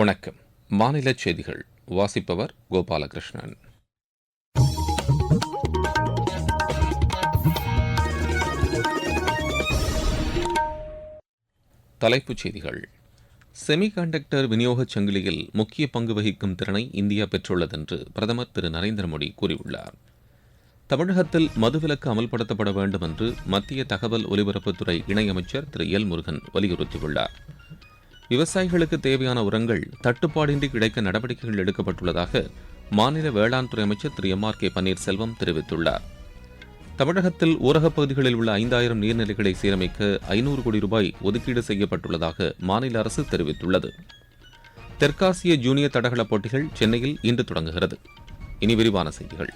வணக்கம். மாநில செய்திகள். வாசிப்பவர் கோபாலகிருஷ்ணன். தலைப்புச் செய்திகள். செமிகண்டக்டர் விநியோகச் சங்கிலியில் முக்கிய பங்கு வகிக்கும் திறனை இந்தியா பெற்றுள்ளதென்று பிரதமர் திரு நரேந்திர மோடி கூறியுள்ளார். தமிழகத்தில் மதுவிலக்கு அமல்படுத்தப்பட வேண்டும் என்று மத்திய தகவல் ஒலிபரப்புத்துறை இணையமைச்சர் திரு எல் முருகன் வலியுறுத்தியுள்ளார். விவசாயிகளுக்கு தேவையான உரங்கள் தட்டுப்பாடின்றி கிடைக்க நடவடிக்கைகள் எடுக்கப்பட்டுள்ளதாக மாநில வேளாண் துறை அமைச்சர் Thiru M R K Panneerselvam தெரிவித்துள்ளார். தமிழகத்தில் ஊரகப் பகுதிகளில் உள்ள ஐந்தாயிரம் நீர்நிலைகளை சீரமைக்க ஐநூறு கோடி ரூபாய் ஒதுக்கீடு செய்யப்பட்டுள்ளதாக மாநில அரசு தெரிவித்துள்ளது. தெற்காசிய ஜூனியர் தடகள போட்டிகள் சென்னையில் இன்று தொடங்குகிறது. இனி விரிவான செய்திகள்.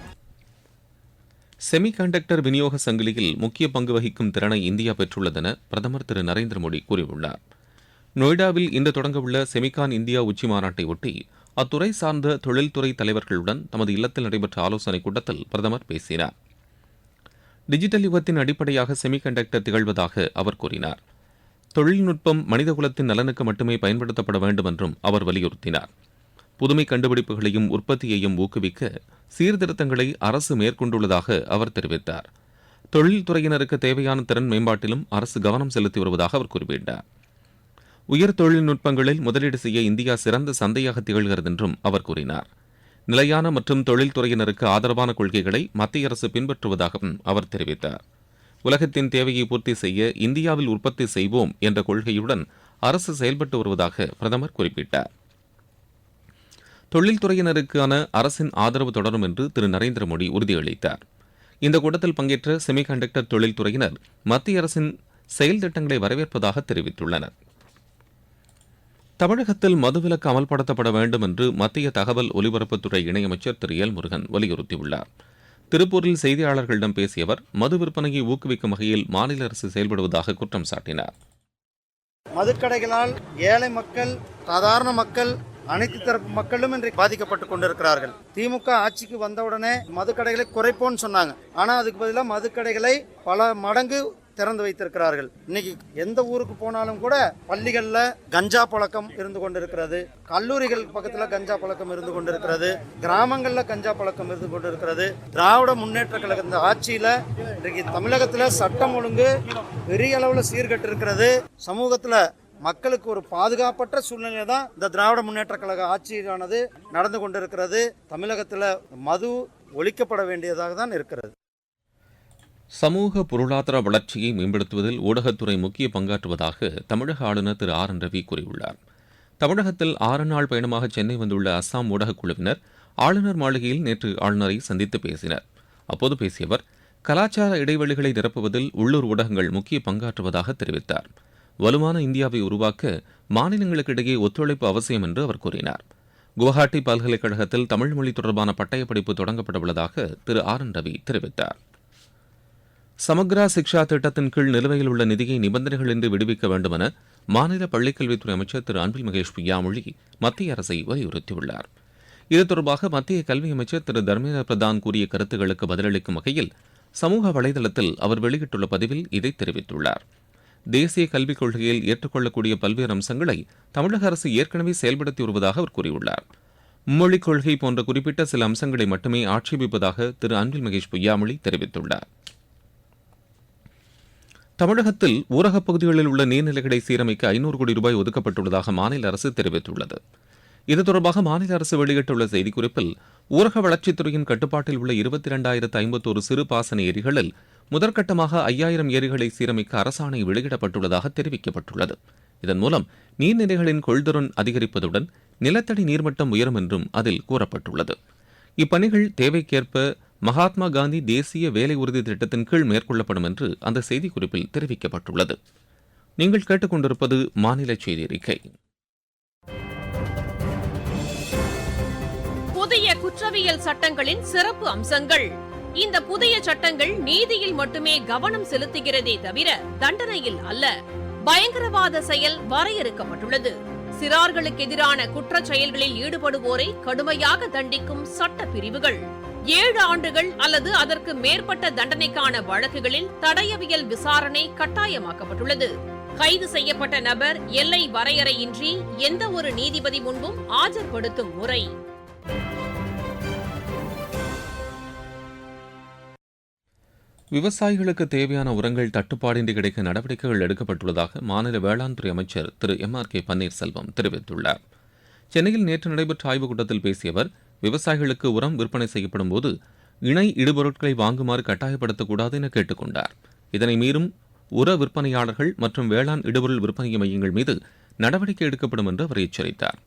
செமிகண்டக்டர் விநியோக சங்கிலியில் முக்கிய பங்கு வகிக்கும் திறனை இந்தியா பெற்றுள்ளதென பிரதமர் திரு நரேந்திர மோடி கூறியுள்ளார். நொய்டாவில் இன்று தொடங்கவுள்ள செமிகான் இந்தியா உச்சி மாநாட்டை அத்துறை சார்ந்த தொழில்துறை தலைவர்களுடன் தமது இல்லத்தில் நடைபெற்ற ஆலோசனைக் கூட்டத்தில் பிரதமர் பேசினார். டிஜிட்டல் யுகத்தின் அடிப்படையாக செமிகண்டக்டர் திகழ்வதாக அவர் கூறினார். தொழில்நுட்பம் மனிதகுலத்தின் நலனுக்கு மட்டுமே பயன்படுத்தப்பட வேண்டும் என்றும் அவர் வலியுறுத்தினார். புதுமை கண்டுபிடிப்புகளையும் உற்பத்தியையும் ஊக்குவிக்க சீர்திருத்தங்களை அரசு மேற்கொண்டுள்ளதாக அவர் தெரிவித்தார். தொழில்துறையினருக்கு தேவையான திறன் மேம்பாட்டிலும் அரசு கவனம் செலுத்தி வருவதாக அவர் குறிப்பிட்டார். உயர் தொழில்நுட்பங்களில் முதலீடு செய்ய இந்தியா சிறந்த சந்தையாக திகழ்கிறது என்றும் அவர் கூறினார். நிலையான மற்றும் தொழில்துறையினருக்கு ஆதரவான கொள்கைகளை மத்திய அரசு பின்பற்றுவதாகவும் அவர் தெரிவித்தார். உலகத்தின் தேவையை பூர்த்தி செய்ய இந்தியாவில் உற்பத்தி செய்வோம் என்ற கொள்கையுடன் அரசு செயல்பட்டு வருவதாக பிரதமர் குறிப்பிட்டார். தொழில்துறையினருக்கான அரசின் ஆதரவு தொடரும் என்று திரு. நரேந்திர மோடி உறுதியளித்தார். இந்த கூட்டத்தில் பங்கேற்ற செமிகண்டக்டர் தொழில்துறையினர் மத்திய அரசின் செயல் திட்டங்களை வரவேற்பதாக தெரிவித்துள்ளனர். தமிழகத்தில் மதுவிலக்கு அமல்படுத்தப்பட வேண்டும் என்று மத்திய தகவல் ஒலிபரப்புத்துறை இணையமைச்சர் திரு எல் முருகன் வலியுறுத்தியுள்ளார். திருப்பூரில் செய்தியாளர்களிடம் பேசிய அவர் மது விற்பனையை ஊக்குவிக்கும் வகையில் மாநில அரசு செயல்படுவதாக குற்றம் சாட்டினார். மதுக்கடைகளால் ஏழை மக்கள் சாதாரண மக்கள் அனைத்து தரப்பு மக்களும் இன்றைக்கு பாதிக்கப்பட்டு கொண்டிருக்கிறார்கள். திமுக ஆட்சிக்கு வந்தவுடனே மதுக்கடைகளை குறைப்போம்னு சொன்னாங்க. ஆனால் அதுக்கு பதிலாக மதுக்கடைகளை பல மடங்கு திறந்து வைத்திருக்கிறார்கள். இன்னைக்கு எந்த ஊருக்கு போனாலும் கூட பள்ளிகளில் கஞ்சா பழக்கம் இருந்து கொண்டிருக்கிறது. கல்லூரிகள் பக்கத்தில் கஞ்சா பழக்கம் இருந்து கொண்டிருக்கிறது. கிராமங்களில் கஞ்சா பழக்கம் இருந்து கொண்டிருக்கிறது. திராவிட முன்னேற்ற கழக இந்த ஆட்சியில் இன்றைக்கு தமிழகத்தில் சட்டம் ஒழுங்கு பெரிய அளவில் சீர்கட்டு இருக்கிறது சமூகத்தில் மக்களுக்கு ஒரு பாதுகாப்பற்ற சூழ்நிலை தான் இந்த திராவிட முன்னேற்ற கழக ஆட்சியானது நடந்து கொண்டிருக்கிறது. தமிழகத்தில் மது ஒழிக்கப்பட வேண்டியதாக தான் இருக்கிறது. சமூக பொருளாதார வளர்ச்சியை மேம்படுத்துவதில் ஊடகத்துறை முக்கிய பங்காற்றுவதாக தமிழக ஆளுநர் திரு ஆர் என் ரவி கூறியுள்ளார். தமிழகத்தில் ஆறு நாள் பயணமாக சென்னை வந்துள்ள அஸ்ஸாம் ஊடகக் குழுவினர் ஆளுநர் மாளிகையில் நேற்று ஆளுநரை சந்தித்து பேசினர். அப்போது பேசிய அவர் கலாச்சார இடைவெளிகளை நிரப்புவதில் உள்ளூர் ஊடகங்கள் முக்கிய பங்காற்றுவதாக தெரிவித்தார். வலுவான இந்தியாவை உருவாக்க மாநிலங்களுக்கிடையே ஒத்துழைப்பு அவசியம் என்று அவர் கூறினார். குவஹாட்டி பல்கலைக்கழகத்தில் தமிழ் மொழி தொடர்பான பட்டயப் படிப்பு தொடங்கப்பட உள்ளதாக திரு ஆர் என் ரவி தெரிவித்தார். சமக்ரா சிக்ஷா திட்டத்தின் கீழ் நிலுவையில் உள்ள நிதியை நிபந்தனைகளின்றி விடுவிக்க வேண்டுமென மாநில பள்ளிக்கல்வித்துறை அமைச்சர் திரு அன்பில் மகேஷ் பொய்யாமொழி மத்திய அரசை வலியுறுத்தியுள்ளார். இது தொடர்பாக மத்திய கல்வி அமைச்சர் திரு தர்மேந்திர பிரதான் கூறிய கருத்துக்களுக்கு பதிலளிக்கும் வகையில் சமூக வலைதளத்தில் அவர் வெளியிட்டுள்ள பதிவில் இதை தெரிவித்துள்ளார். தேசிய கல்விக் கொள்கையில் ஏற்றுக்கொள்ளக்கூடிய பல்வேறு அம்சங்களை தமிழக அரசு ஏற்கனவே செயல்படுத்தி வருவதாக அவர் கூறியுள்ளார். மும்மொழிக் கொள்கை போன்ற குறிப்பிட்ட சில அம்சங்களை மட்டுமே ஆட்சேபிப்பதாக திரு அன்பில் மகேஷ் பொய்யாமொழி தெரிவித்துள்ளார். தமிழகத்தில் ஊரகப் பகுதிகளில் உள்ள நீர்நிலைகளை சீரமைக்க ஐநூறு கோடி ரூபாய் ஒதுக்கப்பட்டுள்ளதாக மாநில அரசு தெரிவித்துள்ளது. இது தொடர்பாக மாநில அரசு வெளியிட்டுள்ள செய்திக்குறிப்பில் ஊரக வளர்ச்சித்துறையின் கட்டுப்பாட்டில் உள்ள இருபத்தி இரண்டாயிரத்து ஐம்பத்தோரு சிறு பாசன ஏரிகளில் முதற்கட்டமாக ஐயாயிரம் ஏரிகளை சீரமைக்க அரசாணை வெளியிடப்பட்டுள்ளதாக தெரிவிக்கப்பட்டுள்ளது. இதன் மூலம் நீர்நிலைகளின் கொள்திறன் அதிகரிப்பதுடன் நிலத்தடி நீர்மட்டம் உயரும் என்றும் அதில் கூறப்பட்டுள்ளது. இப்பணிகள் தேவைக்கேற்ப மகாத்மா காந்தி தேசிய வேலை உறுதி திட்டத்தின் கீழ் மேற்கொள்ளப்படும் என்று அந்த செய்திக்குறிப்பில் தெரிவிக்கப்பட்டுள்ளது. நீங்கள் கேட்டுக்கொண்டிருப்பது மாநில செய்தி அறிக்கை. புதிய குற்றவியல் சட்டங்களின் சிறப்பு அம்சங்கள். இந்த புதிய சட்டங்கள் நீதியில் மட்டுமே கவனம் செலுத்துகிறதே தவிர தண்டனையில் அல்ல. பயங்கரவாத செயல் வரையறுக்கப்பட்டுள்ளது. சிறார்களுக்கு எதிரான குற்ற செயல்களில் ஈடுபடுவோரை கடுமையாக தண்டிக்கும் சட்ட பிரிவுகள். ஏழு ஆண்டுகள் அல்லது அதற்கு மேற்பட்ட தண்டனைக்கான வழக்குகளில் தடயவியல் விசாரணை கட்டாயமாக்கப்பட்டுள்ளது. கைது செய்யப்பட்ட நபர் எல்லை வரையறையின்றி எந்த ஒரு நீதிபதி முன்பும் ஆஜர்படுத்தும் முறை. விவசாயிகளுக்கு தேவையான உரங்கள் தட்டுப்பாடின்றி கிடைக்க நடவடிக்கைகள் எடுக்கப்பட்டுள்ளதாக மாநில வேளாண் துறை அமைச்சர் Thiru M R K Panneerselvam தெரிவித்துள்ளார். சென்னையில் நேற்று நடைபெற்ற ஆய்வுக் கூட்டத்தில் பேசிய அவர் விவசாயிகளுக்கு உரம் விற்பனை செய்யப்படும் போது இணை இடுபொருட்களை வாங்குமாறு கட்டாயப்படுத்தக்கூடாது என கேட்டுக்கொண்டார். இதனை மீறும் உர விற்பனையாளர்கள் மற்றும் வேளாண் இடுபொருள் விற்பனை மையங்கள் மீது நடவடிக்கை எடுக்கப்படும் என்று அவர் எச்சரித்தார்.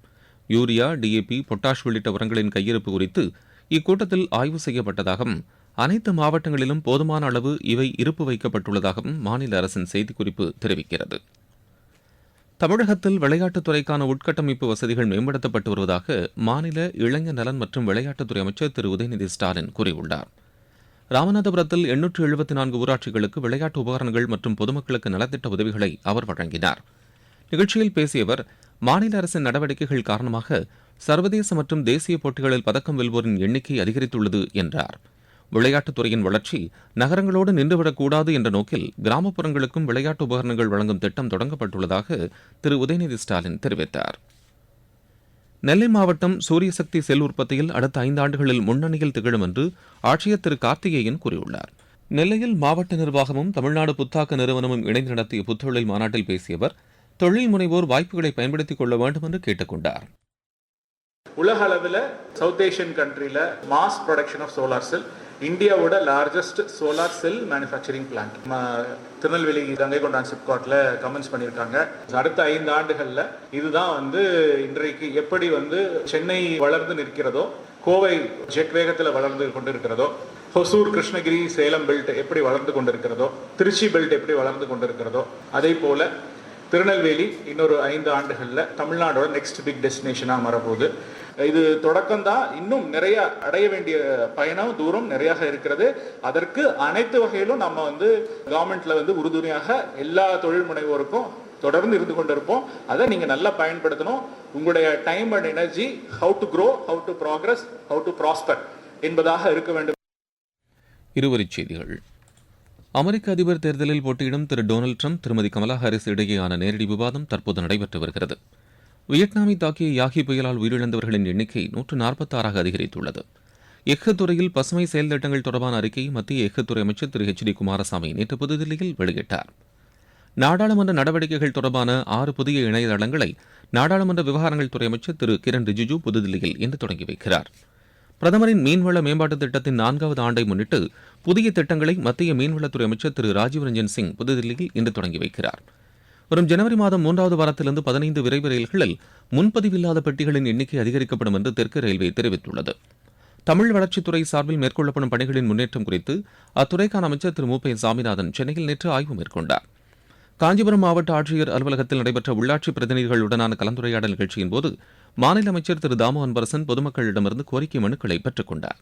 யூரியா டிஏபி பொட்டாஷ் உள்ளிட்ட உரங்களின் கையிருப்பு குறித்து இக்கூட்டத்தில் ஆய்வு செய்யப்பட்டதாகவும் அனைத்து மாவட்டங்களிலும் போதுமான அளவு இவை இருப்பு வைக்கப்பட்டுள்ளதாகவும் மாநில அரசின் செய்திக்குறிப்பு தெரிவிக்கிறது. தமிழகத்தில் விளையாட்டுத்துறைக்கான உட்கட்டமைப்பு வசதிகள் மேம்படுத்தப்பட்டு வருவதாக மாநில இளைஞர் நலன் மற்றும் விளையாட்டுத்துறை அமைச்சர் திரு. உதயநிதி ஸ்டாலின் கூறியுள்ளார். ராமநாதபுரத்தில் எண்ணூற்று எழுபத்தி நான்கு ஊராட்சிகளுக்கு விளையாட்டு உபகரணங்கள் மற்றும் பொதுமக்களுக்கு நலத்திட்ட உதவிகளை அவர் வழங்கினார். நிகழ்ச்சியில் பேசிய அவர் மாநில அரசின் நடவடிக்கைகள் காரணமாக சர்வதேச மற்றும் தேசிய போட்டிகளில் பதக்கம் வெல்வோரின் எண்ணிக்கை அதிகரித்துள்ளது என்றார். விளையாட்டுத்துறையின் வளர்ச்சி நகரங்களோடு நின்றுவிடக்கூடாது என்ற நோக்கில் கிராமப்புறங்களுக்கும் விளையாட்டு உபகரணங்கள் வழங்கும் திட்டம் தொடங்கப்பட்டுள்ளதாக திரு. உதயநிதி ஸ்டாலின் தெரிவித்தார். நெல்லை மாவட்டம் சூரியசக்தி செல் உற்பத்தியில் அடுத்த ஐந்தாண்டுகளில் முன்னணியில் திகழும் என்று ஆட்சியர் திரு. கார்த்திகேயன் கூறியுள்ளார். நெல்லையில் மாவட்ட நிர்வாகமும் தமிழ்நாடு புத்தாக்க நிறுவனமும் இணைந்து நடத்திய புத்தொழில் மாநாட்டில் பேசிய அவர் தொழில் முனைவோர் வாய்ப்புகளை பயன்படுத்திக் கொள்ள வேண்டும் என்று கேட்டுக் கொண்டார். உலக அளவில் சவுத் ஏஷியன் கண்ட்ரியில் mass production of solar cell இந்தியாவோட largest solar cell manufacturing plant Tirunelveli Gangaikondan சிப்காட்டில் comments பண்ணியிருக்காங்க. அடுத்த ஐந்து ஆண்டுகளில் இதுதான் வந்து இன்றைக்கு எப்படி வந்து சென்னை வளர்ந்து நிற்கிறதோ கோவை ஜெட் வேகத்தில் வளர்ந்து கொண்டிருக்கிறதோ ஹொசூர் கிருஷ்ணகிரி சேலம் பெல்ட் எப்படி வளர்ந்து கொண்டிருக்கிறதோ திருச்சி பெல்ட் எப்படி வளர்ந்து கொண்டிருக்கிறதோ அதே போல திருநெல்வேலி இன்னொரு ஐந்து ஆண்டுகளில் தமிழ்நாடோட நெக்ஸ்ட் பிக் டெஸ்டினேஷனாக மாறப்போகுது. இது தொடக்கம் தான் இன்னும் நிறைய அடைய வேண்டிய பயணம் தூரம் நிறையாக இருக்கிறது. அதற்கு அனைத்து வகையிலும் நம்ம வந்து கவர்மெண்ட்ல வந்து உறுதுணையாக எல்லா தொழில் முனைவோருக்கும் தொடர்ந்து இருந்து கொண்டிருப்போம். அதை நீங்க நல்லா பயன்படுத்தணும். உங்களுடைய time and energy how to grow how to progress how to prosper என்பதாக இருக்க வேண்டும். இருவரிச் செய்திகள். அமெரிக்க அதிபர் தேர்தலில் போட்டியிடும் திரு டொனால்டு ட்ரம்ப் திருமதி கமலா ஹாரிஸ் இடையேயான நேரடி விவாதம் தற்போது நடைபெற்று வருகிறது. வியட்நாமை தாக்கிய யாகி புயலால் உயிரிழந்தவர்களின் எண்ணிக்கை நூற்று நாற்பத்தாறாக அதிகரித்துள்ளது. எஃகு துறையில் பசுமை செயல் திட்டங்கள் தொடர்பான அறிக்கையை மத்திய எஃகுத்துறை அமைச்சர் திரு ஹெச் டி குமாரசாமி நேற்று புதுதில்லியில் வெளியிட்டார். நாடாளுமன்ற நடவடிக்கைகள் தொடர்பான ஆறு புதிய இணையதளங்களை நாடாளுமன்ற விவகாரங்கள் துறை அமைச்சர் திரு கிரண் ரிஜிஜு புதுதில்லியில் இன்று தொடங்கி வைக்கிறார். பிரதமரின் மீன்வள மேம்பாட்டுத் திட்டத்தின் நான்காவது ஆண்டை முன்னிட்டு புதிய திட்டங்களை மத்திய மீன்வளத்துறை அமைச்சர் திரு ராஜீவ் ரஞ்சன் சிங் புதுதில்லியில் இன்று தொடங்கி வைக்கிறார். வரும் ஜனவரி மாதம் மூன்றாவது வாரத்திலிருந்து பதினைந்து விரைவு ரயில்களில் முன்பதிவில்லாத பெட்டிகளின் எண்ணிக்கை அதிகரிக்கப்படும் என்று தெற்கு ரயில்வே தெரிவித்துள்ளது. தமிழ் வளர்ச்சித்துறை சார்பில் மேற்கொள்ளப்படும் பணிகளின் முன்னேற்றம் குறித்து அத்துறைக்கான அமைச்சர் திரு மு சாமிநாதன் சென்னையில் நேற்று ஆய்வு மேற்கொண்டார். காஞ்சிபுரம் மாவட்ட ஆட்சியர் அலுவலகத்தில் நடைபெற்ற உள்ளாட்சி பிரதிநிதிகளுடனான கலந்துரையாடல் நிகழ்ச்சியின் போது மாநில அமைச்சர் திரு தாமோ அன்பரசன் பொதுமக்களிடமிருந்து கோரிக்கை மனுக்களை பெற்றுக் கொண்டாா்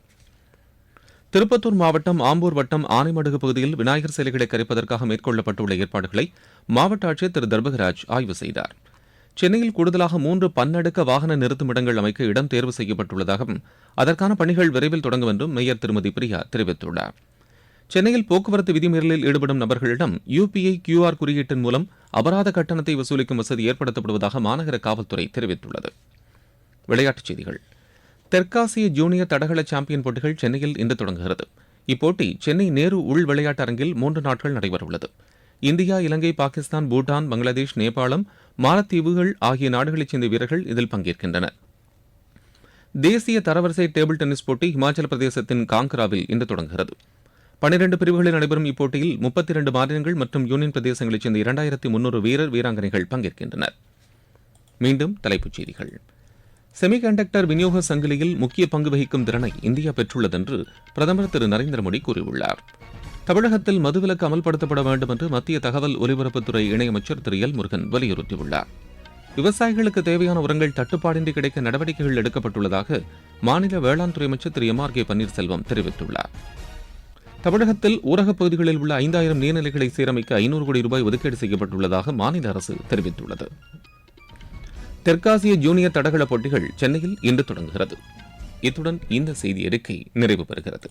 திருப்பத்தூர் மாவட்டம் ஆம்பூர் வட்டம் ஆனைமடுகு பகுதியில் விநாயகர் சிலைகளை கரைப்பதற்காக மேற்கொள்ளப்பட்டுள்ள ஏற்பாடுகளை மாவட்ட ஆட்சியர் திரு தர்பகராஜ் ஆய்வு செய்தார். சென்னையில் கூடுதலாக மூன்று பன்னடுக்க வாகன நிறுத்துமிடங்கள் அமைக்க இடம் தேர்வு செய்யப்பட்டுள்ளதாகவும் அதற்கான பணிகள் விரைவில் தொடங்கும் என்றும் மேயர் திருமதி பிரியா தெரிவித்துள்ளார். சென்னையில் போக்குவரத்து விதிமீறலில் ஈடுபடும் நபர்களிடம் யுபிஐ கியூஆர் குறியீட்டின் மூலம் அபராத கட்டணத்தை வசூலிக்கும் வசதி ஏற்படுத்தப்படுவதாக மாநகர காவல்துறை தெரிவித்துள்ளது. விளையாட்டுச் செய்திகள். தெற்காசிய ஜூனியர் தடகள சாம்பியன் போட்டிகள் சென்னையில் இன்று தொடங்குகிறது. இப்போட்டி சென்னை நேரு உள் விளையாட்டு அரங்கில் மூன்று நாட்கள் நடைபெறவுள்ளது. இந்தியா இலங்கை பாகிஸ்தான் பூட்டான் பங்களாதேஷ் நேபாளம் மாலத்தீவுகள் ஆகிய நாடுகளைச் சேர்ந்த வீரர்கள் இதில் பங்கேற்கின்றனர். தேசிய தரவரிசை டேபிள் டென்னிஸ் போட்டி இமாச்சல பிரதேசத்தின் காங்கராவில் இன்று தொடங்குகிறது. பனிரெண்டு பிரிவுகளில் நடைபெறும் இப்போட்டியில் முப்பத்தி இரண்டு மாநிலங்கள் மற்றும் யூனியன் பிரதேசங்களைச் சேர்ந்த இரண்டாயிரத்தி முன்னூறு வீரர் வீராங்கனைகள் பங்கேற்கின்றனர். மீண்டும் தலைப்புச் செய்திகள். செமிகண்டக்டர் விநியோக சங்கிலியில் முக்கிய பங்கு வகிக்கும் திறனை இந்தியா பெற்றுள்ளது என்று பிரதமர் திரு நரேந்திர மோடி கூறியுள்ளார். தமிழகத்தில் மதுவிலக்கு அமல்படுத்தப்பட வேண்டும் என்று மத்திய தகவல் ஒலிபரப்புத்துறை இணையமைச்சர் திரு எல் முருகன் வலியுறுத்தியுள்ளார். விவசாயிகளுக்கு தேவையான உரங்கள் தட்டுப்பாடின்றி கிடைக்க நடவடிக்கைகள் எடுக்கப்பட்டுள்ளதாக மாநில வேளாண் துறை அமைச்சர் Thiru M R K Panneerselvam தெரிவித்துள்ளார். தமிழகத்தில் ஊரகப் பகுதிகளில் உள்ள ஐந்தாயிரம் நீர்நிலைகளை சீரமைக்க ஐநூறு கோடி ரூபாய் ஒதுக்கீடு செய்யப்பட்டுள்ளதாக மாநில அரசு தெரிவித்துள்ளது. தெற்காசிய ஜூனியர் தடகள போட்டிகள் சென்னையில் இன்று தொடங்குகிறது. இத்துடன் இந்த செய்தி அறிக்கை நிறைவு பெறுகிறது.